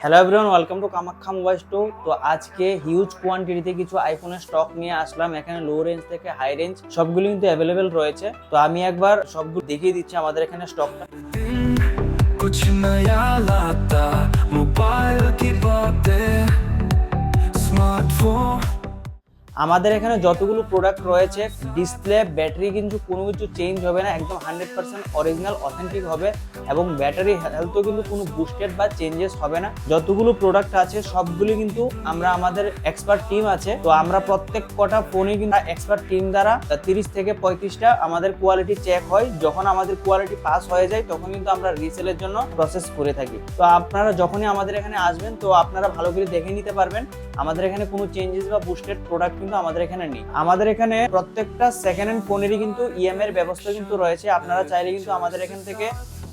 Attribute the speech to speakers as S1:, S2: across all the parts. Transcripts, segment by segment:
S1: Hello everyone welcome to Kamakhya mobile store তো আজকে huge কোয়ান্টিটিতে কিছু আইফোনের স্টক নিয়ে আসলাম। এখানে লো রেঞ্জ থেকে হাই রেঞ্জ সবগুলো কিন্তু অ্যাভেলেবেল রয়েছে। তো আমি একবার সবগুলো দেখিয়ে দিচ্ছি আমাদের এখানে স্টকটা আমাদের এখানে যতগুলো প্রোডাক্ট রয়েছে ডিসপ্লে ব্যাটারি কিন্তু কোনো কিছু চেঞ্জ হবে না, একদম হান্ড্রেড পার্সেন্ট অরিজিনাল অথেন্টিক হবে এবং ব্যাটারি হেলথও কিন্তু কোনো বুস্টেড বা চেঞ্জেস হবে না। যতগুলো প্রোডাক্ট আছে, সবগুলি কিন্তু আমরা আমাদের এক্সপার্ট টিম আছে। তো আমরা প্রত্যেক কটা ফোনে কিন্তু এক্সপার্ট টিম দ্বারা তিরিশ থেকে পঁয়ত্রিশটা আমাদের কোয়ালিটি চেক হয়। যখন আমাদের কোয়ালিটি পাস হয়ে যায়, তখন কিন্তু আমরা রিসেলের জন্য প্রসেস করে থাকি। তো আপনারা যখনই আমাদের এখানে আসবেন, তো আপনারা ভালো করে দেখে নিতে পারবেন। আমাদের এখানে কোনো চেঞ্জেস বা বুস্টেড প্রোডাক্ট কিন্তু আমাদের এখানে নেই। আমাদের এখানে প্রত্যেকটা সেকেন্ড হ্যান্ড ফোনেরই কিন্তু ইএমআই এর ব্যবস্থা কিন্তু রয়েছে। আপনারা চাইলে কিন্তু আমাদের এখান থেকে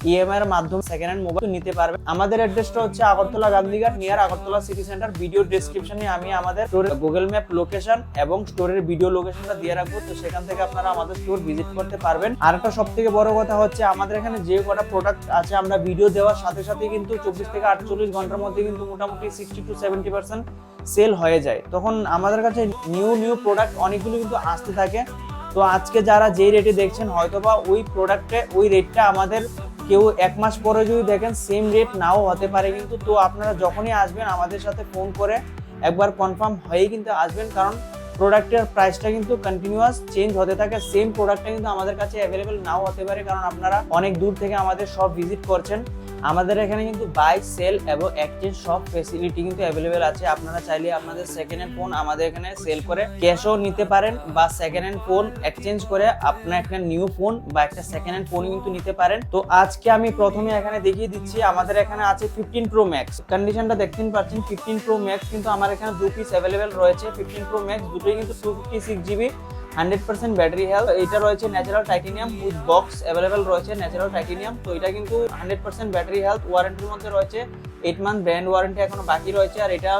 S1: ইএমআই এর মাধ্যমে সেকেন্ড হ্যান্ড মোবাইল নিতে পারবে আমাদের অ্যাড্রেসটা হচ্ছে Agartala Gandhighat near Agartala city centre video ডেসক্রিপশনে আমি আমাদের স্টোরের গুগল ম্যাপ লোকেশন এবং স্টোরের ভিডিও লোকেশনটা দিয়ে রাখব। তো সেখান থেকে আপনারা আমাদের স্টোর ভিজিট করতে পারবেন। আর একটা সব থেকে বড় কথা হচ্ছে, আমাদের এখানে যে কটা প্রোডাক্ট আছে, আমরা ভিডিও দেওয়ার সাথে সাথে কিন্তু চব্বিশ থেকে আটচল্লিশ ঘণ্টার মধ্যে কিন্তু মোটামুটি sixty to seventy percent sale হয়ে যায়। তখন আমাদের কাছে নিউ নিউ প্রোডাক্ট অনেকগুলো কিন্তু আসতে থাকে। তো আজকে যারা যেই রেটে দেখছেন, হয়তোবা ওই প্রোডাক্টে ওই রেটটা আমাদের কেউ এক মাস পরে যদি দেখেন সেম রেট নাও হতে পারে কিন্তু, তো আপনারা যখনই আসবেন আমাদের সাথে ফোন করে একবার কনফার্ম হয়েই কিন্তু আসবেন। কারণ প্রোডাক্টের প্রাইসটা কিন্তু কন্টিনিউয়াস চেঞ্জ হতে থাকে। সেম প্রোডাক্টটা কিন্তু আমাদের কাছে অ্যাভেলেবেল নাও হতে পারে। কারণ আপনারা অনেক দূর থেকে আমাদের সব ভিজিট করছেন। আমাদের এখানে কিন্তু বাই সেল এবং এক্সচেঞ্জ সব ফেসিলিটি কিন্তু অ্যাভেলেবেল আছে। আপনারা চাইলে আপনাদের সেকেন্ড হ্যান্ড ফোন আমাদের এখানে সেল করে ক্যাশও নিতে পারেন বা সেকেন্ড হ্যান্ড ফোন এক্সচেঞ্জ করে আপনার একটা নিউ ফোন বা একটা সেকেন্ড হ্যান্ড ফোন কিন্তু নিতে পারেন। তো আজকে আমি প্রথমে এখানে দেখিয়ে দিচ্ছি, আমাদের এখানে আছে ফিফটিন প্রো ম্যাক্স কন্ডিশনটা দেখতেই পাচ্ছেন ফিফটিন প্রো ম্যাক্স কিন্তু আমার এখানে দু পিস অ্যাভেলেবেল রয়েছে। ফিফটিন প্রো ম্যাক্স দুটোই কিন্তু two fifty six GB hundred percent battery health. এটা রয়েছে natural titanium with box available রয়েছে ন্যাচারাল টাইটেনিয়াম তো এটা কিন্তু হান্ড্রেড পার্সেন্ট ব্যাটারি হেলথ। ওয়ারেন্টির মধ্যে রয়েছে এইট মান্থ ব্র্যান্ড ওয়ারেন্টি এখনও বাকি রয়েছে। আর এটা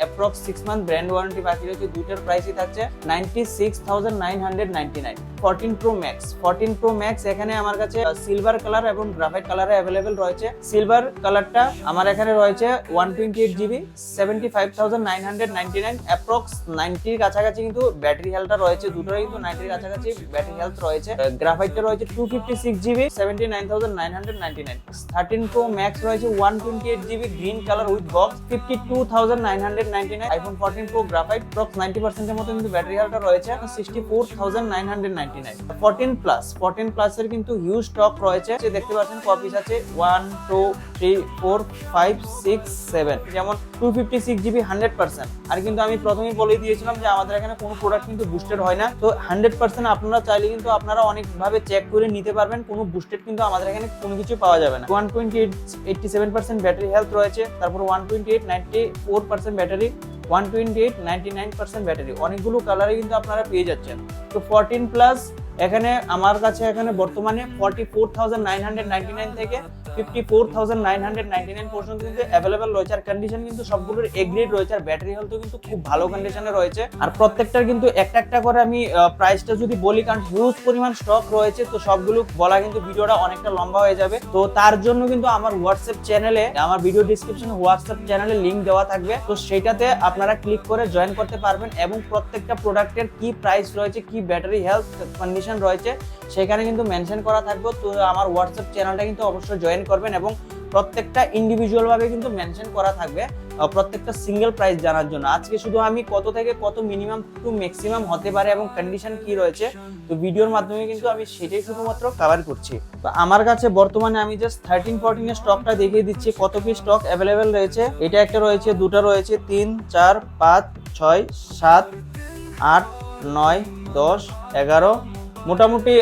S1: approx six month brand warranty বাকি রয়েছে। দুইটার প্রাইসই থাকছে ninety six thousand nine hundred ninety nine fourteen pro max fourteen pro max এখানে আমার কাছে সিলভার কালার এবং গ্রাফাইট কালারে অ্যাভেলেবেল রয়েছে। সিলভার কালারটা আমার এখানে রয়েছে one twenty eight GB seventy five thousand nine hundred ninety nine approx নাইনটির কাছাকাছি কিন্তু ব্যাটারি হেলথটা রয়েছে দুটোই। কিন্তু নাইনটির কাছাকাছি ব্যাটারি হেলথ রয়েছে। গ্রাফাইটটা রয়েছে two fifty six GB seventy nine thousand nine hundred ninety nine thirteen pro max রয়েছে one twenty eight GB green colour with box fifty two thousand nine hundred ninety nine iPhone fourteen pro graphite approx ninety পার্সেন্টের মতো কিন্তু battery হেলথটা রয়েছে sixty four thousand nine hundred ninety nine fourteen plus fourteen প্লাসের কিন্তু huge stock রয়েছে। দেখতে পাচ্ছেন কপিস আছে one two three four five six seven, যেমন two fifty six GB hundred percent আর কিন্তু আমি প্রথমেই বলে দিয়েছিলাম যে আমাদের এখানে কোনো প্রোডাক্ট কিন্তু বুস্টেড হয় না। তো হান্ড্রেড পার্সেন্ট আপনারা চাইলে কিন্তু আপনারা অনেকভাবে চেক করে নিতে পারবেন, কোনো বুস্টেড কিন্তু আমাদের এখানে কোনো কিছু পাওয়া যাবে না। One twenty eight eighty seven percent battery health রয়েছে, তারপর one twenty eight ninety four percent battery one twenty eight ninety nine percent battery অনেকগুলো কালারে কিন্তু আপনারা পেয়ে যাচ্ছেন। তো ফোরটিন প্লাস এখানে, আমার কাছে এখানে বর্তমানে forty four thousand nine hundred ninety nine থেকে fifty four thousand nine hundred ninety nine পর্যন্ত কিন্তু অ্যাভেলেবেল রয়েছে। আর কন্ডিশন কিন্তু সবগুলোর এগ্রেড রয়েছে। আর ব্যাটারি হেলথও কিন্তু খুব ভালো কন্ডিশনে রয়েছে। আর প্রত্যেকটার কিন্তু একটা একটা করে আমি প্রাইসটা যদি বলি, কারণ হিউজ পরিমাণ স্টক রয়েছে, তো সবগুলো বলা কিন্তু ভিডিওটা অনেকটা লম্বা হয়ে যাবে। তো তার জন্য কিন্তু আমার হোয়াটসঅ্যাপ চ্যানেলে আমার ভিডিও ডিসক্রিপশনে হোয়াটসঅ্যাপ চ্যানেলে লিঙ্ক দেওয়া থাকবে। তো সেটাতে আপনারা ক্লিক করে জয়েন করতে পারবেন এবং প্রত্যেকটা প্রোডাক্টের কি প্রাইস রয়েছে, কি ব্যাটারি হেলথ কন্ডিশন রয়েছে সেখানে কিন্তু মেনশন করা থাকবে। তো আমার হোয়াটসঅ্যাপ চ্যানেলটা কিন্তু অবশ্যই জয়েন করবেন এবং প্রত্যেকটা ইন্ডিভিজুয়ালভাবে কিন্তু মেনশন করা থাকবে প্রত্যেকটা সিঙ্গেল প্রাইস জানার জন্য। আজকে শুধু আমি কত থেকে কত মিনিমাম টু ম্যাক্সিমাম হতে পারে এবং কন্ডিশন কি রয়েছে, তো ভিডিওর মাধ্যমে কিন্তু আমি সেটাই শুধুমাত্র কভার করছি। তো আমার কাছে বর্তমানে আমি জাস্ট থার্টিন ফোরটিন এর স্টকটা দেখিয়ে দিচ্ছি, কত পিস স্টক অ্যাভেলেবেল রয়েছে। এটা একটা রয়েছে, দুটো রয়েছে, তিন, চার, পাঁচ, ছয়, সাত, আট, নয়, দশ, এগারো মোটামুটি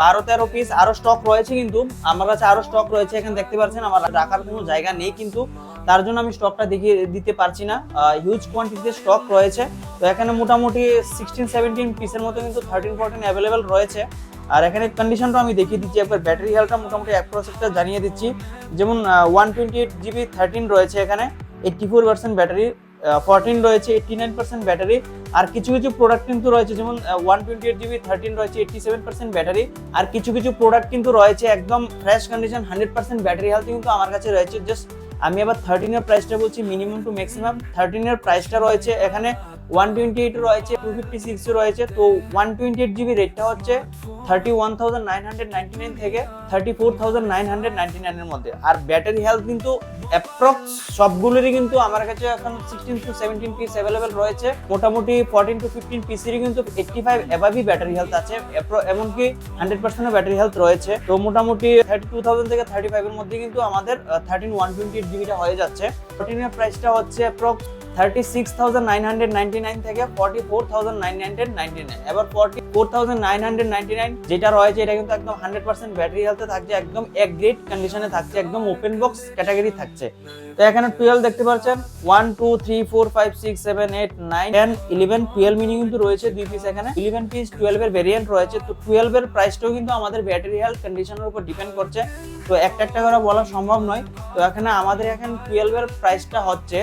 S1: বারো তেরো পিস আরও স্টক রয়েছে কিন্তু, আমার কাছে আরও স্টক রয়েছে, এখানে দেখতে পাচ্ছেন, আমার রাখার কোনো জায়গা নেই কিন্তু, তার জন্য আমি স্টকটা দেখিয়ে দিতে পারছি না। হিউজ কোয়ান্টিটিতে স্টক রয়েছে। তো এখানে মোটামুটি সিক্সটিন সেভেন্টিন পিসের মতো কিন্তু থার্টিন ফোরটিন অ্যাভেলেবেল রয়েছে। আর এখানে কন্ডিশনটা আমি দেখিয়ে দিচ্ছি, একবার ব্যাটারি হেলটা মোটামুটি অ্যাপ্রোসেসটা জানিয়ে দিচ্ছি। যেমন one twenty eight GB thirteen রয়েছে এখানে eighty four percent battery fourteen রয়েছে এইট্টি নাইন পার্সেন্ট ব্যাটারি আর কিছু কিছু প্রোডাক্ট কিন্তু রয়েছে, যেমন one twenty eight GB thirteen রয়েছে এইট্টি সেভেন পার্সেন্ট ব্যাটারি আর কিছু কিছু প্রোডাক্ট কিন্তু রয়েছে, একদম fresh condition hundred percent battery health কিন্তু আমার কাছে রয়েছে জাস্ট আমি আবার থার্টিনের প্রাইসটা বলছি মিনিমাম টু ম্যাক্সিমাম থার্টিনের প্রাইসটা রয়েছে, এখানে ওয়ান টোয়েন্টি এইট রয়েছে টু ফিফটি সিক্স রয়েছে, তো ওয়ান টোয়েন্টি এইট জিবি রেটটা হচ্ছে thirty one thousand nine hundred ninety nine থেকে thirty four thousand nine hundred ninety নাইনের মধ্যে। আর ব্যাটারি হেলথ কিন্তু অ্যাপ্রক্স সবগুলোরই কিন্তু আমার কাছে এখন sixteen to seventeen piece available রয়েছে। মোটামুটি ফোরটিন টু ফিফটিন পিসেরই কিন্তু এইটটি ফাইভ অ্যাভাবই ব্যাটারি হেলথ আছে এমনকি হান্ড্রেড পার্সেন্টের ব্যাটারি হেলথ রয়েছে। তো মোটামুটি থার্টি টু থাউজেন্ড থেকে থার্টি ফাইভের মধ্যে কিন্তু আমাদের থার্টিন ওয়ান টোয়েন্টি এইট জিবিটা হয়ে যাচ্ছে। ফোরটিনের প্রাইসটা হচ্ছে approx thirty six thousand nine hundred ninety nine থেকে forty four thousand nine hundred ninety nine এবার forty four thousand nine hundred ninety nine যেটা রয়েছে, এটা কিন্তু একদম হান্ড্রেড পার্সেন্ট ব্যাটারি হেলথে থাকছে, একদম এক গ্রেড কন্ডিশনে থাকছে, একদম ওপেন বক্স ক্যাটাগরি থাকছে। তো এখানে টুয়েলভ দেখতে পাচ্ছেন one two three four five six seven eight nine ten eleven twelve mini কিন্তু রয়েছে দুই পিস এখানে। ইলেভেন পিস টুয়েলভ এর ভেরিয়েন্ট রয়েছে, তো টুয়েলভ এর প্রাইসটাও কিন্তু আমাদের ব্যাটারি হেলথ কন্ডিশনের উপর ডিপেন্ড করছে। তো একটা একটা করে বলা সম্ভব নয়। তো এখানে আমাদের এখানে টুয়েলভ এর প্রাইসটা হচ্ছে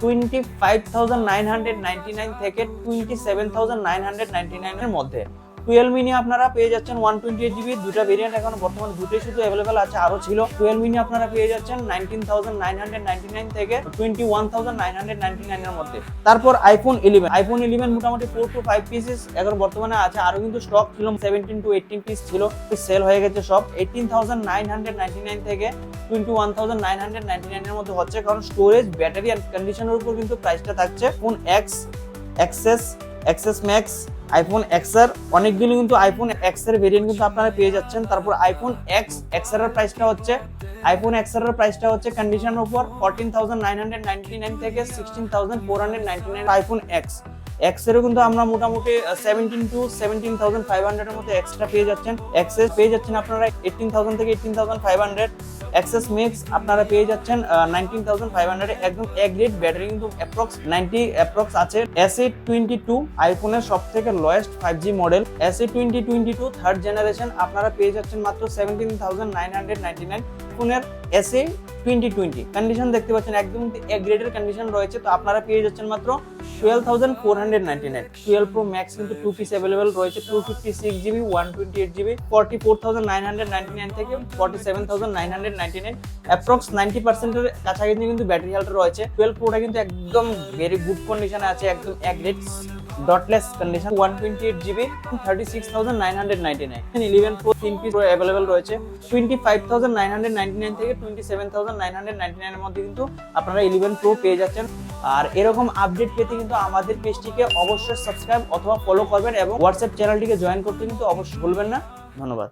S1: twenty five thousand nine hundred ninety nine থেকে twenty seven thousand nine hundred ninety নাইনের মধ্যে। টুয়েলভ মিনি আপনারা পেয়ে যাচ্ছেন ওয়ান টোয়েন্টি এইট জিবি দুটা ভেরিয়েন্ট এখন বর্তমানে দুটোই শুধু অ্যাভেলেবেল আছে, আরও ছিল। টুয়েলভ মিনি আপনারা পেয়ে যাচ্ছেন nineteen thousand nine hundred ninety nine থেকে twenty one thousand nine hundred ninety নাইনের মধ্যে। তারপর আইফোন ইলেভেন আইফোন ইলেভেন মোটামুটি ফোর টু ফাইভ পিসেস এখন বর্তমানে আছে, আরও কিন্তু স্টক ছিল সেভেন্টিন টু এইটিন পিস ছিল সেল হয়ে গেছে সব। Eighteen thousand nine hundred ninety nine থেকে twenty one thousand nine hundred ninety নাইনের মধ্যে হচ্ছে, কারণ স্টোরেজ ব্যাটারি অ্যান্ড কন্ডিশনের উপর কিন্তু প্রাইসটা থাকছে। Phone X XS XS max iPhone X আর অনেকগুলো কিন্তু আইফোন এক্সের ভেরিয়েন্ট কিন্তু আপনারা পেয়ে যাচ্ছেন। তারপর আইফোন এক্স এক্সের প্রাইসটা হচ্ছে আইফোন এক্সের প্রাইসটা হচ্ছে কন্ডিশনের উপর fourteen thousand nine hundred ninety nine থেকে sixteen thousand four hundred ninety nine iPhone X এক্সেরও কিন্তু আমরা মোটামুটি seventeen to seventeen thousand five হান্ড্রেডের মধ্যে এক্সট্রা পেয়ে যাচ্ছেন। এক্সেস পেয়ে যাচ্ছেন আপনারা এইটিন থাউজেন্ড থেকে eighteen thousand five hundred XS mix আপনারা পেয়ে যাচ্ছেন নাইনটিন থাউজেন্ড ফাইভ হান্ড্রেড একদম এক গ্রেড ব্যাটারি কিন্তু অ্যাপ্রক্স নাইনটি অ্যাপ্রক্স আছে। এস টোয়েন্টি টু আইফোনের সব থেকে lowest five G model S twenty twenty two third generation আপনারা পেয়ে যাচ্ছেন মাত্র seventeen thousand nine hundred ninety nine ফোনের এস টোয়েন্টি টোয়েন্টি কন্ডিশন দেখতে পাচ্ছেন, একদম এক গ্রেডের কন্ডিশন রয়েছে। তো আপনারা পেয়ে যাচ্ছেন মাত্র twelve thousand four hundred ninety nine twelve pro max কিন্তু টু পিস অ্যাভেলেবেল রয়েছে two fifty six GB one twenty eight GB forty four thousand nine hundred ninety nine থেকে forty seven thousand nine hundred ninety nine approx ninety পার্সেন্টের কাছাকাছি কিন্তু battery health রয়েছে। Twelve প্রোটা কিন্তু একদম ভেরি গুড কন্ডিশনে আছে, একদম এক grade dotless condition one twenty eight GB thirty six thousand nine hundred ninety nine eleven pro তিন পিস অ্যাভেলেবেল রয়েছে। Twenty five thousand nine hundred ninety nine থেকে twenty seven thousand nine hundred ninety নাইনের মধ্যে কিন্তু আপনারা eleven pro পেয়ে যাচ্ছেন। আর এরকম আপডেট পেতে কিন্তু আমাদের পেজটিকে অবশ্যই সাবস্ক্রাইব অথবা ফলো করবেন এবং হোয়াটসঅ্যাপ চ্যানেলটিকে জয়েন করতে কিন্তু অবশ্যই ভুলবেন না। ধন্যবাদ।